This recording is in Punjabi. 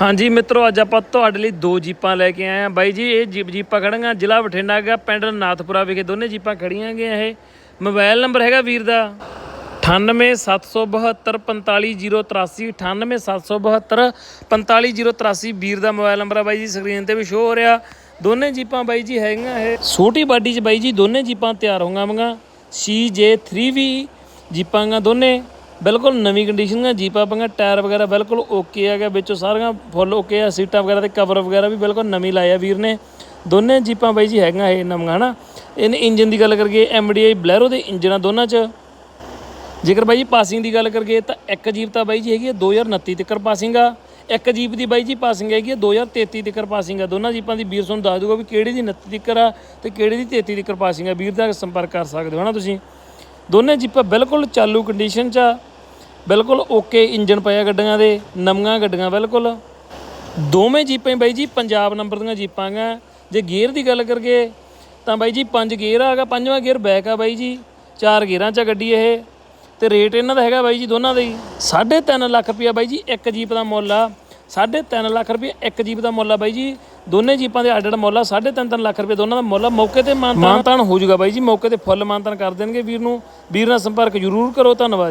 ਹਾਂਜੀ ਮਿੱਤਰੋ, ਅੱਜ ਆਪਾਂ ਤੁਹਾਡੇ ਲਈ ਦੋ ਜੀਪਾਂ ਲੈ ਕੇ ਆਏ ਆ ਬਾਈ ਜੀ, ਇਹ ਜੀਪ ਜੀਪਾਂ ਖੜੀਆਂ ਜ਼ਿਲ੍ਹਾ ਬਠਿੰਡਾ ਹੈਗਾ, ਪਿੰਡ ਨਾਥਪੁਰਾ ਵਿਖੇ ਦੋਨੇ ਜੀਪਾਂ ਖੜੀਆਂ ਗਈਆਂ ਇਹ। ਮੋਬਾਈਲ ਨੰਬਰ ਹੈਗਾ ਵੀਰ ਦਾ 9877245083 9877245083 ਵੀਰ ਦਾ ਮੋਬਾਈਲ ਨੰਬਰ ਆ ਬਾਈ ਜੀ, ਸਕਰੀਨ ਤੇ ਵੀ ਸ਼ੋ ਹੋ ਰਿਹਾ। ਦੋਨੇ ਜੀਪਾਂ ਬਾਈ ਜੀ ਹੈਗੀਆਂ ਇਹ। ਛੋਟੀ ਬਾਡੀ 'ਚ ਬਾਈ ਜੀ ਦੋਨੇ ਜੀਪਾਂ ਤਿਆਰ ਹੋਣਗੀਆਂ CJ3V ਜੀਪਾਂ ਗਾ ਦੋਨੇ। ਬਿਲਕੁਲ ਨਵੀਂ ਕੰਡੀਸ਼ਨ ਦਾ ਜੀਪਾਂ ਪੰਗਾ ਟਾਇਰ ਵਗੈਰਾ ਬਿਲਕੁਲ ਓਕੇ ਹੈਗਾ, ਵਿੱਚੋਂ ਸਾਰੀਆਂ ਫੁੱਲ ਓਕੇ ਆ, ਸੀਟਾਂ ਵਗੈਰਾ ਤੇ ਕਵਰ ਵਗੈਰਾ ਵੀ ਬਿਲਕੁਲ ਨਵੀਂ ਲਾਇਆ ਵੀਰ ਨੇ। ਦੋਨੇ ਜੀਪਾਂ ਬਾਈ ਜੀ ਹੈਗੀਆਂ ਇਹ ਨਵੀਆਂ, ਹਨਾ? ਇਹਨੇ ਇੰਜਨ ਦੀ ਗੱਲ ਕਰੀਏ ਐਮਡੀਆਈ ਬਲੈਰੋ ਦੇ ਇੰਜਨਾਂ ਦੋਨਾਂ 'ਚ। ਜੇਕਰ ਬਾਈ ਜੀ ਪਾਸਿੰਗ ਦੀ ਗੱਲ ਕਰੀਏ ਤਾਂ ਇੱਕ ਜੀਪ ਤਾਂ ਬਾਈ ਜੀ ਹੈਗੀ ਹੈ 2029 ਤੱਕ ਪਾਸਿੰਗ ਆ। ਇੱਕ ਜੀਪ ਦੀ ਬਾਈ ਜੀ ਪਾਸਿੰਗ ਹੈਗੀ ਹੈ 2033 ਤੱਕ ਪਾਸਿੰਗ ਆ। ਦੋਨਾਂ ਜੀਪਾਂ ਦੀ ਵੀਰ ਤੁਹਾਨੂੰ ਦੱਸ ਦੂਗਾ ਵੀ ਕਿਹੜੀ ਦੀ 29 ਤੱਕ ਆ ਤੇ ਕਿਹੜੀ ਦੀ 33 ਤੱਕ ਪਾਸਿੰਗ ਆ। ਵੀਰ ਦਾ ਸੰਪਰਕ ਕਰ ਸਕਦੇ ਹੋ ਨਾ ਤੁਸੀਂ? ਦੋਨੇ ਜੀਪਾਂ ਬਿਲਕੁਲ ਚਾਲੂ ਕੰਡੀਸ਼ਨ 'ਚ ਆ। ਬਿਲਕੁਲ ਓਕੇ ਇੰਜਨ ਪਿਆ ਗੱਡੀਆਂ ਦੇ, ਨਵੀਆਂ ਗੱਡੀਆਂ, ਬਿਲਕੁਲ। ਦੋਵੇਂ ਜੀਪਾਂ ਬਾਈ ਜੀ, ਪੰਜਾਬ ਨੰਬਰ ਦੀਆਂ ਜੀਪਾਂ ਗਾ ਜੇ ਗੇਅਰ ਦੀ ਗੱਲ ਕਰੀਏ, ਤਾਂ ਬਾਈ ਜੀ ਪੰਜ ਗੇਅਰ ਆਗਾ ਪੰਜਵਾਂ ਗੇਅਰ ਬੈਕ ਆ ਬਾਈ ਜੀ, ਚਾਰ ਗੇਅਰਾਂ 'ਚ ਗੱਡੀ ਇਹ। ਤੇ ਰੇਟ ਇਹਨਾਂ ਦਾ ਹੈਗਾ ਬਾਈ ਜੀ ਦੋਨਾਂ ਦਾ ਹੀ। 3.5 ਲੱਖ ਰੁਪਇਆ ਬਾਈ ਜੀ ਇੱਕ ਜੀਪ ਦਾ ਮੁੱਲ ਆ। 3.5 ਲੱਖ ਰੁਪਏ ਇੱਕ ਜੀਪ ਦਾ ਮੁੱਲ ਆ ਬਾਈ ਜੀ। ਦੋਨੇ ਜੀਪਾਂ ਦੇ ਅੱਡ ਅੱਡ ਮੁੱਲ ਆ 3.5 ਲੱਖ ਰੁਪਏ ਦੋਨਾਂ ਦਾ ਮੁੱਲ ਆ। ਮੌਕੇ ਤੇ ਮਾਨਤਾਨ ਹੋ ਜਾਊਗਾ ਬਾਈ ਜੀ, ਮੌਕੇ ਤੇ ਫੁੱਲ ਮਾਨਤਾਨ ਕਰ ਦੇਣਗੇ ਵੀਰ ਨੂੰ। ਵੀਰ ਨਾਲ ਸੰਪਰਕ ਜ਼ਰੂਰ ਕਰੋ, ਧੰਨਵਾਦ।